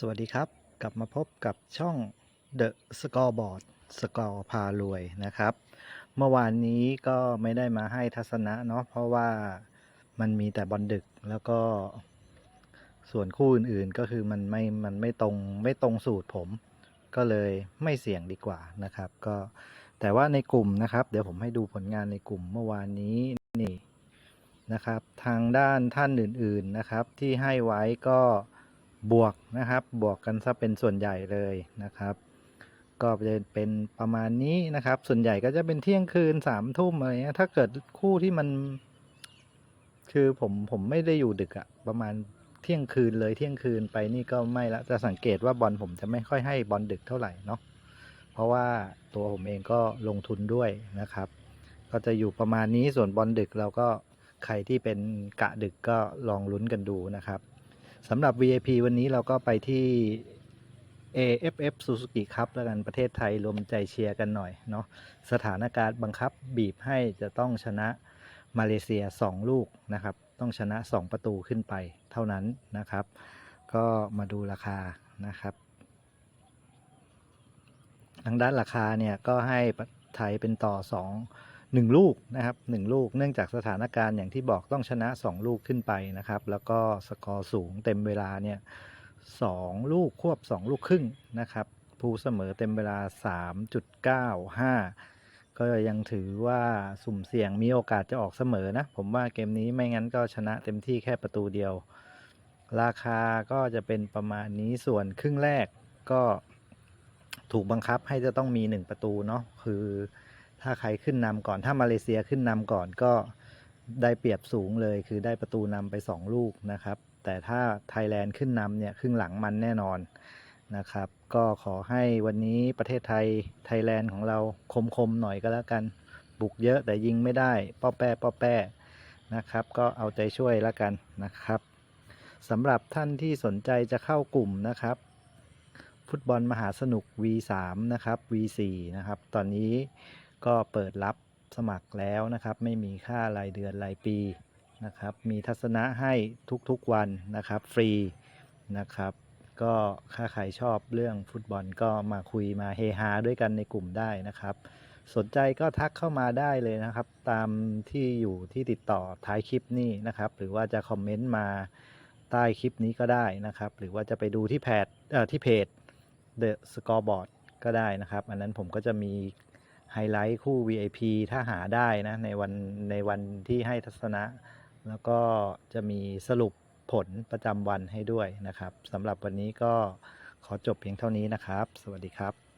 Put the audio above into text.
สวัสดีครับ กลับมาพบกับช่อง The Scoreboard สกอร์พารวยนะครับ เมื่อวานนี้ก็ไม่ได้มาให้ทัศนะเนาะเพราะว่ามันมีแต่บอลดึกแล้วก็ ส่วนคู่อื่นๆก็คือมันไม่มันไม่ตรงไม่ตรงสูตรผม ก็เลยไม่เสี่ยงดีกว่านะครับ ก็แต่ว่าในกลุ่มนะครับ เดี๋ยวผมให้ดูผลงานในกลุ่มเมื่อวานนี้นี่นะครับ ทางด้านท่านอื่น ๆนะครับ ที่ให้ไว้ก็ บวกนะครับ บวกกันซะเป็นส่วนใหญ่เลยนะครับ ก็จะเป็นประมาณนี้นะครับ ส่วนใหญ่ก็จะเป็นเที่ยงคืนสามทุ่มอะไรเงี้ยถ้าเกิดคู่ที่มัน คือผมผมไม่ได้อยู่ดึกอะประมาณเที่ยงคืนเลยเที่ยงคืนไปนี่ก็ไม่ละจะสังเกตว่าบอลผมจะไม่ค่อยให้บอลดึกเท่าไหร่เนาะเพราะว่าตัวผมเองก็ลงทุนด้วยนะครับ ก็จะอยู่ประมาณนี้ส่วนบอลดึกเราก็ใครที่เป็นกะดึกก็ลองลุ้นกันดูนะครับ สำหรับ VIP วันนี้เราก็ไปที่ AFF Suzuki ครับแล้วกันประเทศไทยรวมใจเชียร์กันหน่อยเนาะสถานการณ์บังคับบีบให้จะต้องชนะมาเลเซีย 2 ลูกนะครับ ต้องชนะ 2 ประตูขึ้นไปเท่านั้นนะครับ ก็มาดูราคานะครับทางด้านราคาเนี่ยก็ให้ไทยเป็นต่อ 2 1 ลูกนะครับ1ลูก เนื่องจากสถานการณ์อย่างที่บอกต้องชนะ 2 ลูกขึ้นไปนะครับ แล้วก็สกอร์สูงเต็มเวลาเนี่ยสองลูกควบ 2 ลูกครึ่งนะครับผู้เสมอเต็มเวลา 3.95 ก็ยังถือว่าสุ่มเสี่ยงมีโอกาสจะออกเสมอนะ ผมว่าเกมนี้ไม่งั้นก็ชนะเต็มที่แค่ประตูเดียว ราคาก็จะเป็นประมาณนี้ส่วนครึ่งแรกก็ถูกบังคับให้จะต้องมี 1 ประตูเนาะคือ ถ้าใครขึ้นนำก่อน ถ้ามาเลเซียขึ้นนำก่อนก็ได้เปรียบสูงเลยคือได้ประตูนำไป 2 ลูกนะครับ แต่ถ้าไทยแลนด์ขึ้นนำเนี่ยครึ่งหลังมันแน่นอนนะครับ ก็ขอให้วันนี้ประเทศไทยไทยแลนด์ของเราคมๆหน่อยก็แล้วกันบุกเยอะแต่ยิงไม่ได้ป้อแป้ป้อแป้นะครับ ก็เอาใจช่วยแล้วกันนะครับสำหรับท่านที่สนใจจะเข้ากลุ่มนะครับ ฟุตบอลมหาสนุก V3 นะครับ V4 นะครับ ตอนนี้ ก็เปิดรับสมัครแล้วนะครับ ไม่มีค่ารายเดือนรายปีนะครับ มีทัศนะให้ทุกๆวันนะครับ ฟรีนะครับ ก็ถ้าใครชอบเรื่องฟุตบอลก็มาคุยมาเฮฮาด้วยกันในกลุ่มได้นะครับ สนใจก็ทักเข้ามาได้เลยนะครับ ตามที่อยู่ที่ติดต่อท้ายคลิปนี้นะครับ หรือว่าจะคอมเมนต์มาใต้คลิปนี้ก็ได้นะครับ หรือว่าจะไปดูที่แพจที่เพจ The Scoreboard ก็ได้นะครับ อันนั้นผมก็จะมี ไฮไลท์คู่ VIP ถ้าหาได้นะในวันในวันที่ให้ทัศนะ แล้วก็จะมีสรุปผลประจำวันให้ด้วยนะครับสำหรับวันนี้ก็ขอจบเพียงเท่านี้นะครับ สวัสดีครับ